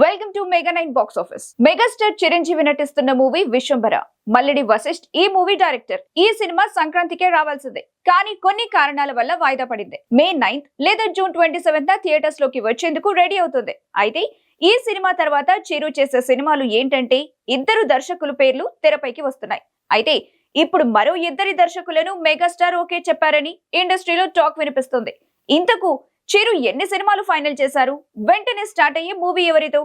Welcome to mega nine box office megastar Chiranjeevi నటిస్తున్న movie Vishwambhara Mallidi Vasishta ఈ movie director ఈ సినిమా సంక్రాంతికే రావాల్సిందే. కానీ కొన్ని కారణాల వల్ల వాయిదా పడింది. మే నైన్త్ లేదా జూన్ ట్వంటీ సెవెంత్ థియేటర్స్లోకి వచ్చేందుకు రెడీ అవుతుంది. అయితే ఈ సినిమా తర్వాత చిరు చేసే సినిమాలు ఏంటంటే ఇద్దరు దర్శకుల పేర్లు తెరపైకి వస్తున్నాయి. అయితే ఇప్పుడు మరో ఇద్దరి దర్శకులను మెగాస్టార్ ఓకే చెప్పారని ఇండస్ట్రీలో టాక్ వినిపిస్తుంది. ఇంతకు చిరు ఎన్ని సినిమాలు ఫైనల్ చేశారు? వెంటనే స్టార్ట్ అయ్యే మూవీ ఎవరితో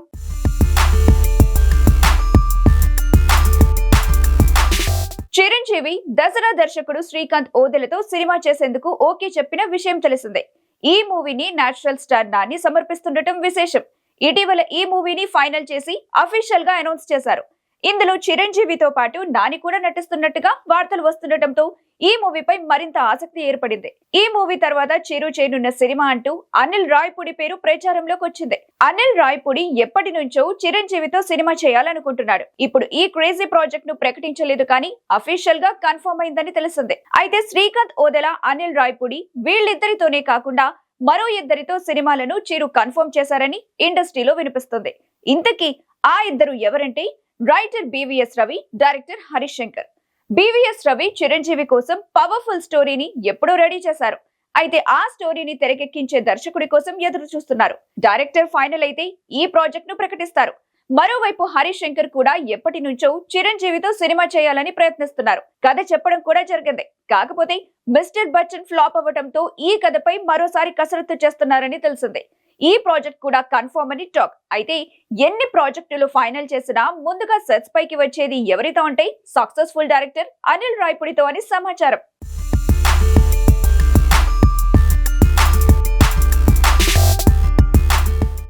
చిరంజీవి దసరా దర్శకుడు శ్రీకాంత్ ఓదెలతో సినిమా చేసేందుకు ఓకే చెప్పిన విషయం తెలిసిందే. ఈ మూవీని నేచురల్ స్టార్ నాని సమర్పిస్తుండటం విశేషం. ఇటీవల ఈ మూవీని ఫైనల్ చేసి అఫీషియల్గా అనౌన్స్ చేశారు. ఇందులో చిరంజీవితో పాటు నాని కూడా నటిస్తున్నట్టుగా వార్తలు వస్తుండటంతో ఈ మూవీపై మరింత ఆసక్తి ఏర్పడింది. ఈ మూవీ తర్వాత చిరు చేయనున్న సినిమా అంటూ అనిల్ రాయ్పూడి పేరు ప్రచారంలోకి వచ్చింది. అనిల్ రాయ్పూడి ఎప్పటి నుంచో చిరంజీవితో సినిమా చేయాలనుకుంటున్నాడు. ఇప్పుడు ఈ క్రేజీ ప్రాజెక్ట్ను ప్రకటించలేదు కానీ అఫీషియల్గా కన్ఫర్మ్ అయిందని తెలిసిందే. అయితే శ్రీకాంత్ ఓదెల అనిల్ రాయ్పూడి వీళ్ళిద్దరితోనే కాకుండా మరో ఇద్దరితో సినిమాలను చిరు కన్ఫర్మ్ చేశారని ఇండస్ట్రీలో వినిపిస్తుంది. ఇంతకీ ఆ ఇద్దరు ఎవరంటే writer BVS Ravi director Harish Shankar BVS Ravi Chiranjeevi కోసం పవర్ఫుల్ స్టోరీని ఎప్పుడో రెడీ చేశారు. అయితే ఆ స్టోరీని తెరకెక్కించే దర్శకుడి కోసం ఎదురు చూస్తున్నారు. డైరెక్టర్ ఫైనల్ అయితే ఈ ప్రాజెక్ట్ను ప్రకటిస్తారు. మరోవైపు హరిశంకర్ కూడా ఎప్పటి నుంచో చిరంజీవితో సినిమా చేయాలని ప్రయత్నిస్తున్నారు. కథ చెప్పడం కూడా జరిగింది. కాకపోతే మిస్టర్ బచ్చన్ ఫ్లాప్ అవ్వడంతో ఈ కథపై మరోసారి కసరత్తు చేస్తున్నారని తెలిసింది. ఈ ప్రాజెక్ట్ కూడా కన్ఫర్మ్ అని టాక్. అయితే ఎన్ని ప్రాజెక్టులు ఫైనల్ చేసినా ముందుగా సెట్స్ పైకి వచ్చేది ఎవరితో అంటే సక్సెస్ఫుల్ డైరెక్టర్ అనిల్ రాయ్పుడితో అని సమాచారం.